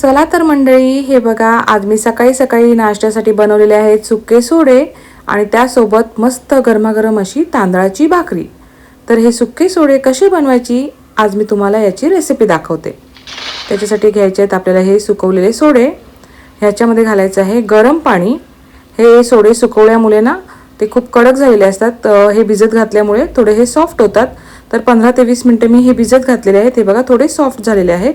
चला तर मंडळी हे बघा आज मी सकाळी सकाळी नाश्त्यासाठी बनवलेले आहेत सुके सोडे आणि त्यासोबत मस्त गरमागरम अशी तांदळाची भाकरी. तर हे सुके सोडे कसे बनवायची आज मी तुम्हाला याची रेसिपी दाखवते. त्याच्यासाठी घ्यायचे आहेत आपल्याला हे सुकवलेले सोडे. ह्याच्यामध्ये घालायचं आहे गरम पाणी. हे सोडे सुकवल्यामुळे ना ते खूप कडक झालेले असतात. हे भिजत घातल्यामुळे थोडे हे सॉफ्ट होतात. तर पंधरा ते वीस मिनटं मी हे भिजत घातलेले आहेत. हे बघा थोडे सॉफ्ट झालेले आहेत.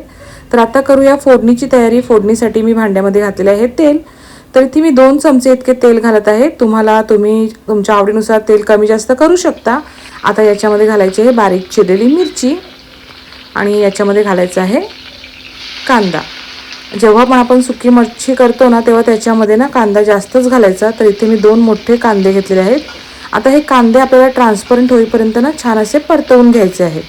तर आता करूया फोडणीची तयारी. फोडणीसाठी मी भांड्यामध्ये घातलेले आहे तेल. तर इथे मी दोन चमचे इतके तेल घालत आहे. तुम्हाला तुम्ही तुमच्या आवडीनुसार तेल कमी जास्त करू शकता. आता याच्यामध्ये घालायची आहे बारीक चिरलेली मिरची. आणि याच्यामध्ये घालायचं आहे कांदा. जेव्हा पण आपण सुकी मच्छी करतो ना तेव्हा त्याच्यामध्ये ना कांदा जास्तच घालायचा. तर इथे मी दोन मोठे कांदे घेतलेले आहेत. आता हे कांदे आपल्याला ट्रान्सपरंट होईपर्यंत ना छान असे परतवून घ्यायचे आहेत.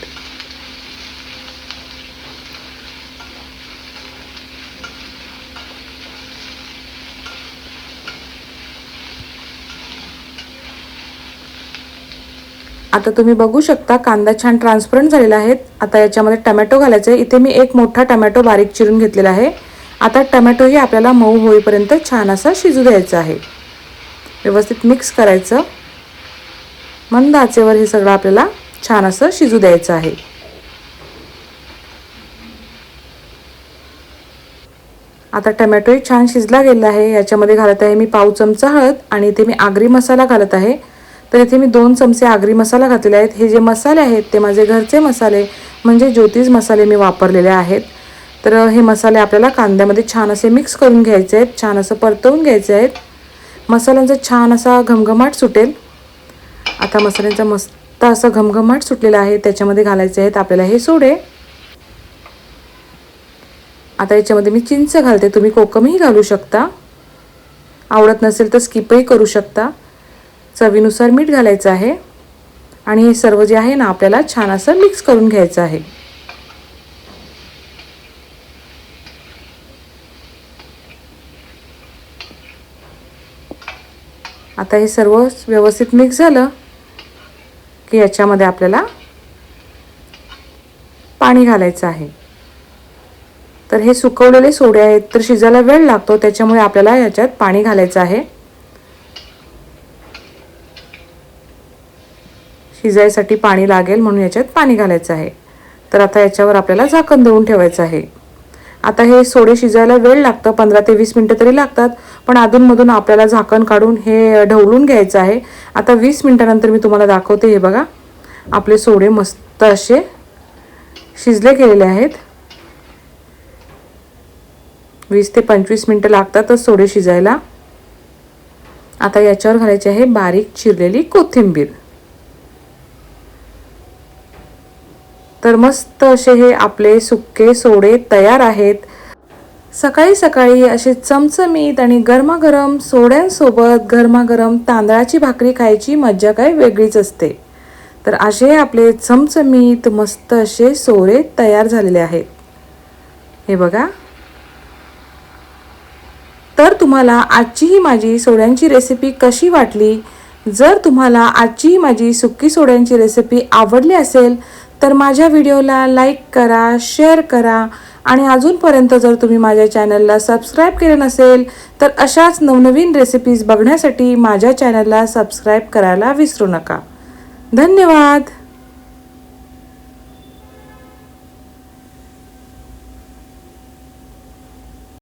आता तुम्ही बघू शकता कांदा छान ट्रान्सपरंट झालेला आहे. आता याच्यामध्ये टमॅटो घालायचं आहे. इथे मी एक मोठा टमॅटो बारीक चिरून घेतलेला आहे. आता टमॅटोही आपल्याला मऊ होईपर्यंत छान असा शिजू द्यायचा आहे. व्यवस्थित मिक्स करायचं. मंद आचेवर हे सगळं आपल्याला छान असं शिजू द्यायचं आहे. आता टमॅटोही छान शिजला गेला आहे. याच्यामध्ये घालत आहे मी पाव चमचा हळद आणि इथे मी आगरी मसाला घालत आहे. तर इथे मी दोन चमचे आगरी मसाला घातलेले आहेत. हे जे मसाले आहेत ते माझे घरचे मसाले म्हणजे ज्योतिष मसाले मी वापरलेले आहेत. तर हे मसाले आपल्याला कांद्यामध्ये छान असे मिक्स करून घ्यायचे आहेत छान असं परतवून घ्यायचे आहेत. मसाल्यांचा छान असा घमघमाट सुटेल. आता मसाल्यांचा मस्त असा घमघमाट सुटलेला आहे त्याच्यामध्ये घालायचे आहेत आपल्याला हे सोडे. आता याच्यामध्ये मी चिंच घालते तुम्ही कोकमही घालू शकता. आवडत नसेल तर स्किपही करू शकता. चवीनुसार मीठ घालायचं आहे. आणि हे सर्व जे आहे ना आपल्याला छान असं मिक्स करून घ्यायचं आहे. आता हे सर्व व्यवस्थित मिक्स झालं की याच्यामध्ये आपल्याला पाणी घालायचं आहे. तर हे सुकवलेले सोडे आहेत तर शिजायला वेळ लागतो त्याच्यामुळे आपल्याला याच्यात पाणी घालायचं आहे. शिजायसाठी पाणी लागेल म्हणून याच्यात पाणी घालायचं आहे. तर आता याच्यावर आपल्याला झाकण देऊन ठेवायचं आहे. आता हे सोडे शिजायला वेळ लागतं पंधरा ते वीस मिनटं तरी लागतात पण अधूनमधून आपल्याला झाकण काढून हे ढवळून घ्यायचं आहे. आता वीस मिनटानंतर मी तुम्हाला दाखवते हे बघा. आपले सोडे मस्त असे शिजले गेलेले आहेत. वीस ते पंचवीस मिनटं लागतातच सोडे शिजायला. आता याच्यावर घालायची आहे बारीक चिरलेली कोथिंबीर. तर मस्त असे हे आपले सुके सोडे तयार आहेत. सकाळी सकाळी असे चमचमीत आणि गरमागरम सोड्यांसोबत गरमागरम तांदळाची भाकरी खायची मज्जा काय वेगळीच असते. तर असे आपले चमचमीत मस्त असे सोरे तयार झालेले आहेत. हे बघा. तर तुम्हाला आजची ही माझी सोड्यांची रेसिपी कशी वाटली? जर तुम्हाला आजची माझी सुक्की सोड्यांची रेसिपी आवडली असेल तर माझ्या व्हिडिओला लाईक करा शेअर करा आणि अजूनपर्यंत जर तुम्ही माझ्या चॅनलला सबस्क्राईब केलं नसेल तर अशाच नवनवीन रेसिपीज बघण्यासाठी माझ्या चॅनलला सबस्क्राईब करायला विसरू नका. धन्यवाद!